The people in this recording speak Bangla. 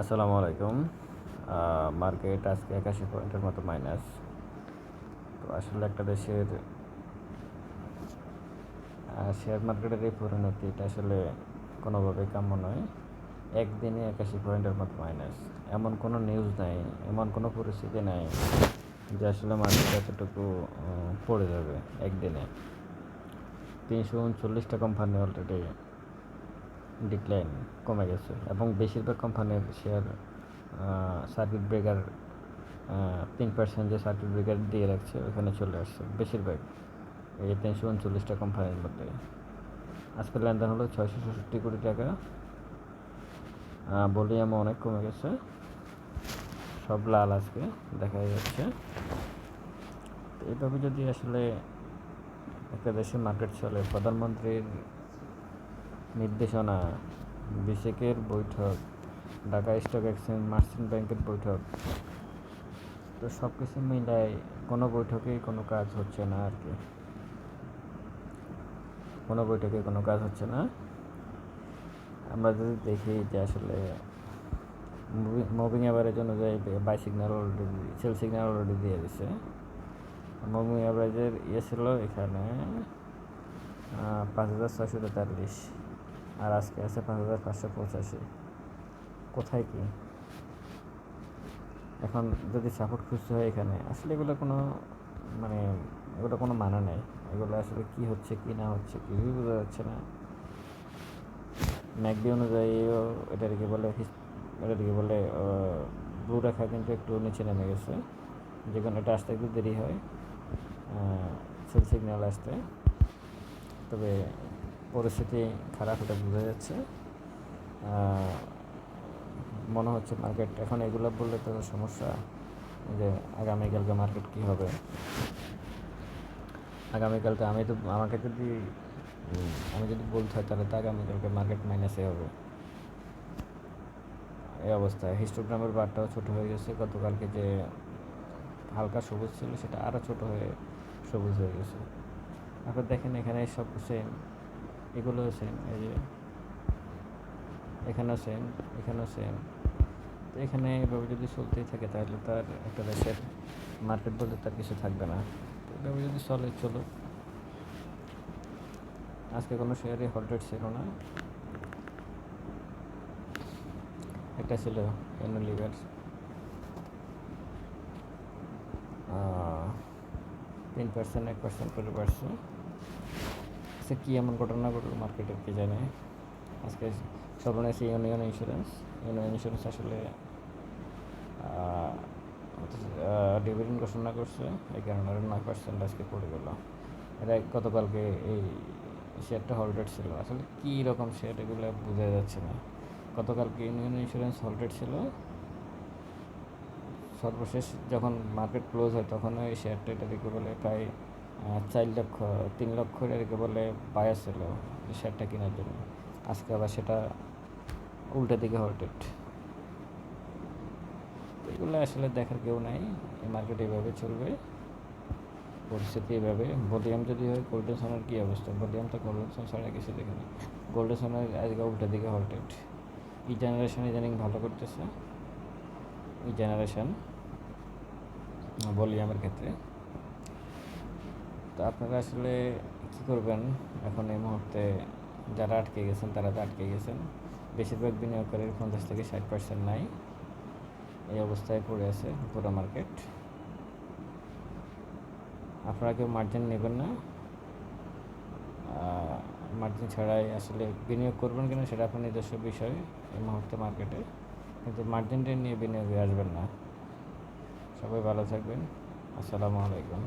আসসালামু আলাইকুম। মার্কেট আজকে একাশি পয়েন্টের মতো মাইনাস তো আসলে একটা দেশের শেয়ার মার্কেটের এই পরিণতি এটা আসলে কোনোভাবেই কাম্য নয়। একদিনে একাশি পয়েন্টের মতো মাইনাস এমন কোনো নিউজ নাই, এমন কোনো পরিস্থিতি নাই যে আসলে মার্কেট এতটুকু পড়ে যাবে একদিনে। তিনশো উনচল্লিশটা কোম্পানি অলরেডি ডিক্লাইন কমে গেছে এবং বেশিরভাগ কোম্পানির শেয়ার সার্কিট ব্রেকার তিন পার্সেন্ট যে সার্কিট ব্রেকার দিয়ে রাখছে, ওখানে চলে আসছে। বেশিরভাগ এই তিনশো উনচল্লিশটা কোম্পানির মধ্যে। আজকে লেনদেন হলো ছয়শো ষষট্টি কোটি টাকা। ভলিউমও অনেক কমে গেছে। সব লাল আজকে, দেখা যাচ্ছে। এইভাবে যদি আসলে একটা দেশের মার্কেট চলে, প্রধানমন্ত্রীর নির্দেশনা। বিসেকের বৈঠক, ঢাকা স্টক এক্সচেঞ্জ, মার্চেন্ট ব্যাংকের বৈঠক। তো সব কিছু মিলাই কোনো বৈঠকেই কোনো কাজ হচ্ছে না আর কি। কোনো বৈঠকে কোনো কাজ হচ্ছে না। আমরা যদি দেখি যে আসলে মুভিং অ্যাভারেজ অনুযায়ী buy signal already sell signal already দিয়ে দিছে। মুভিং অ্যাভারেজের ইয়ে ছিল এখানে পাঁচ হাজার ছয়শো তেতাল্লিশ। আর আজকে আছে পাঁচ হাজার পাঁচশো পঁচাশি। কোথায় কি? এখন যদি সাপোর্ট খুঁজতে হয় এখানে, আসলে এগুলো কোনো মানে এগুলো কোনো মানে নেই। এগুলো আসলে কি হচ্ছে, কি না হচ্ছে, কিছুই বোঝা যাচ্ছে না। ম্যাকডি অনুযায়ীও এটাকে বলে এটাকে বলে ব্লু রেখা কিন্তু একটু নিচে নেমে গেছে। যখন এটা আসতে একটু দেরি হয় সেল সিগন্যাল আসতে। তবে পরিস্থিতি খারাপ এটা বোঝা যাচ্ছে। মনে হচ্ছে মার্কেট এখন এগুলো বললে তো সমস্যা যে আগামীকালকে মার্কেট কী হবে। আগামীকালকে আমি তো, আমাকে যদি, আমি যদি বলতে হয় তাহলে তো আগামীকালকে মার্কেট মাইনাসে হবে। এই অবস্থায় হিস্টোগ্রামের বারটাও ছোট হয়ে গেছে। গতকালকে যে হালকা সবুজ ছিল সেটা আরও ছোট হয়ে, সবুজ হয়ে গেছে। তারপর দেখেন এখানে সব সেম এগুলো সেম এই যে এখানেও সেম এখানেও সেম তো এখানে এভাবে যদি চলতেই থাকে তাহলে তার একটা দেশের মার্কেট বলতে তার কিছু থাকবে না। তো এভাবে যদি চলে চলো আজকে কোনো শেয়ারে হলটেড ছিল না। একটা ছিল লিভার তিন পার্সেন্ট এক পার্সেন্ট করে বাড়ছে। আচ্ছা কী এমন ঘটনা ঘটলো মার্কেটের কে জানে? আজকে সর্বনাশী ইউনিয়ন ইন্স্যুরেন্স ইউনিয়ন ইন্স্যুরেন্স আসলে ডিভিডেন্ড ঘোষণা করছে, এই কারণে নয় পার্সেন্ট আজকে পড়ে গেল। এটা গতকালকে এই শেয়ারটা হোল্ডেড ছিল। আসলে কী রকম শেয়ার এগুলো বোঝা যাচ্ছে না। গতকালকে ইউনিয়ন ইন্স্যুরেন্স হোল্ডেড ছিল। সর্বশেষ যখন মার্কেট ক্লোজ হয় তখন ওই শেয়ারটা এটাকে বলে প্রায় চার লক্ষ, তিন লক্ষ এটাকে বলে বায়াস ছিল শেয়ারটা কেনার জন্য। আজকে আবার সেটা উল্টা দিকে হল্টেড এগুলো আসলে দেখার কেউ নাই। এই মার্কেট এইভাবে চলবে। পরিস্থিতি এভাবে। ভলিউম যদি হয় গোল্ডেন সোনার কী অবস্থা? ভলিউম তো গোল্ডেন সোন ছাড়া কিছু দেখে না গোল্ডেন সোনার আজকে উল্টা দিকে হল্টেড এই জেনারেশন ইদানিং ভালো করতেছে। এই জেনারেশন ভলিউমের ক্ষেত্রে। তো আপনারা আসলে কী করবেন? এখন এই মুহূর্তে যারা আটকে গেছেন, তারা তো আটকে গেছেন। বেশিরভাগ বিনিয়োগকারীর পঞ্চাশ থেকে ষাট পার্সেন্ট নাই। এই অবস্থায় পড়ে আছে পুরো মার্কেট। আপনারা কেউ মার্জিন নেবেন না। মার্জিন ছাড়াই আসলে বিনিয়োগ করবেন কিনা সেটা আপনার নিজস্ব বিষয় এই মুহূর্তে মার্কেটে। কিন্তু মার্জিনটা নিয়ে বিনিয়োগে আসবেন না। সবাই ভালো থাকবেন। আসসালামু আলাইকুম।